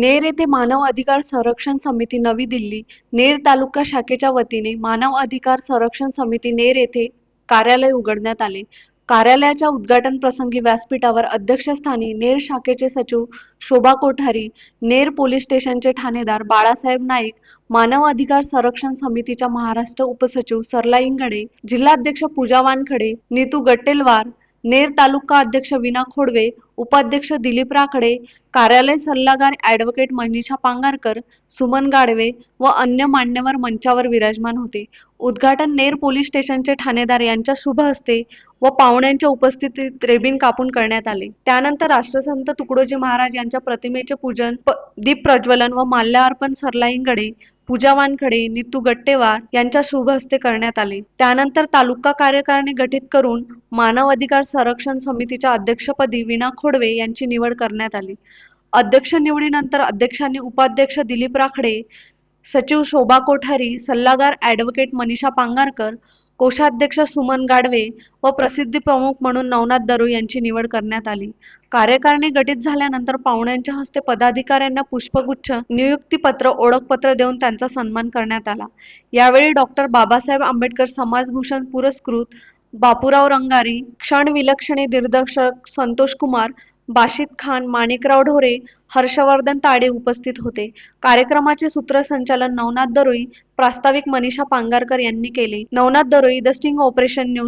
नेर येथे मानव अधिकार संरक्षण समिती नवी दिल्ली नेर तालुका शाखेच्या वतीने मानव अधिकार संरक्षण समिती नेर येथे कार्यालय उघडण्यात आले. कार्यालयाच्या उद्घाटन प्रसंगी व्यासपीठावर अध्यक्षस्थानी नेर शाखेचे सचिव शोभा कोठारी नेर पोलीस स्टेशनचे ठाणेदार बाळासाहेब नाईक मानव अधिकार संरक्षण समितीच्या महाराष्ट्र उपसचिव सरला इंगडे जिल्हाध्यक्ष पूजा वानखडे नीतू गट्टेलवार नेर तालुका अध्यक्ष विना खोडवे उपाध्यक्ष दिलीप राखडे कार्यालय सल्लागार ॲडव्होकेट मनीषा पांगारकर सुमन गाडवे व अन्य मान्यवर मंचावर विराजमान होते. उद्घाटन नेर पोलीस स्टेशनचे ठाणेदार यांच्या शुभ हस्ते व पाहुण्यांच्या उपस्थितीत रेबिन कापून करण्यात आले. त्यानंतर राष्ट्रसंत तुकडोजी महाराज यांच्या प्रतिमेचे पूजन दीप प्रज्वलन व माल्यार्पण सरलाईंगडे पूजा वानखडे नितू गट्टेवार यांच्या शुभ हस्ते करण्यात आले. त्यानंतर तालुका कार्यकारिणी गठीत करून मानव अधिकार संरक्षण समितीच्या अध्यक्षपदी विना खोडवे यांची निवड करण्यात आली. अध्यक्ष निवडीनंतर अध्यक्षांनी उपाध्यक्ष दिलीप राखडे सचिव शोभा कोठारी सल्लागार ॲडव्होकेट मनीषा पांगारकर कोषाध्यक्ष सुमन गाडवे व प्रसिद्धी प्रमुख म्हणून नवनाथ दरू यांची निवड करण्यात आली. कार्यकारिणी गठीत झाल्यानंतर पाहुण्यांच्या हस्ते पदाधिकाऱ्यांना पुष्पगुच्छ नियुक्तीपत्र ओळखपत्र देऊन त्यांचा सन्मान करण्यात आला. यावेळी डॉक्टर बाबासाहेब आंबेडकर समाजभूषण पुरस्कृत बापूराव रंगारी क्षण विलक्षणे दिग्दर्शक संतोष कुमार बाशिद खान माणिकराव ढोरे हर्षवर्धन ताडे उपस्थित होते. कार्यक्रमाचे सूत्रसंचालन नवनाथ दरोई प्रास्ताविक मनीषा पांगारकर यांनी केले. Navnath Daroi the sting operation news